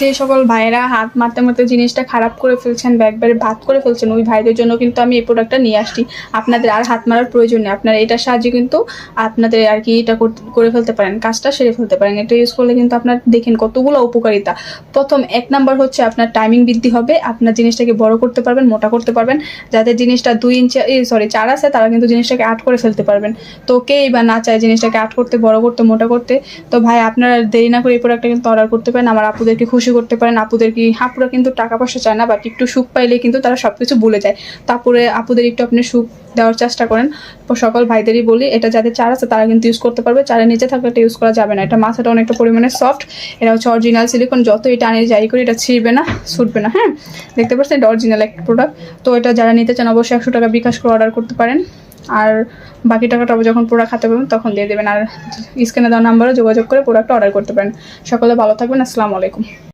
যে সকল ভাইয়েরা হাত মারতে মারতে জিনিসটা খারাপ করে ফেলছেন বা একবারে ভাত করে ফেলছেন, ওই ভাইদের জন্য কিন্তু আমি এই প্রোডাক্টটা নিয়ে আসছি। আপনাদের আর হাত মারার প্রয়োজন নেই। আপনারা এটার সাহায্যে কিন্তু আপনাদের আর কি এটা করে ফেলতে পারেন, কাজটা সেরে ফেলতে পারেন। এটা ইউজ করলে কিন্তু আপনার দেখেন কতগুলো উপকারিতা। প্রথম এক নাম্বার হচ্ছে আপনার টাইমিং বৃদ্ধি হবে। আপনার জিনিসটাকে বড় করতে পারবেন, মোটা করতে পারবেন। যাদের জিনিসটা দুই ইঞ্চি সরি চার আছে, তারা কিন্তু জিনিসটাকে আট করে ফেলতে পারবেন। তো কেই বা না চায় জিনিসটাকে আট করতে, বড় করতে, মোটা করতে? তো ভাই, আপনারা দেরি না করে এই প্রোডাক্টটা কিন্তু অর্ডার করতে পারেন। আমার আপুদেরকে খুশি করতে পারেন। আপুদের কি, আপুরা কিন্তু টাকা পয়সা চায় না বাট একটু সুখ পাইলে কিন্তু তারা সব কিছু ভুলে যায়। তারপরে আপুদের একটু আপনি সুখ দেওয়ার চেষ্টা করেন। সকল ভাইদেরই বলি, এটা যাদের চার আছে তারা কিন্তু ইউজ করতে পারবে। চারের নিচে থাকলে এটা ইউজ করা যাবে না। এটা মাথাটা অনেকটা পরিমাণে সফট এটা হচ্ছে অরিজিনাল সিলিকন যত এটা আনি যাই করি, এটা ছিঁড়বে না, ছুটবে না হ্যাঁ? দেখতে পাচ্ছেন, এটা অরিজিনাল একটা প্রোডাক্ট তো এটা যারা নিতে চান অবশ্যই একশো টাকা বিকাশ করে অর্ডার করতে পারেন। আর বাকি টাকাটা যখন প্রোডাক্ট হাতে পাবেন, তখন দিয়ে দেবেন। আর স্ক্রিনে দেওয়া নাম্বারে যোগাযোগ করে প্রোডাক্টটা অর্ডার করতে পারেন। সকলে ভালো থাকবেন। আসসালামু আলাইকুম।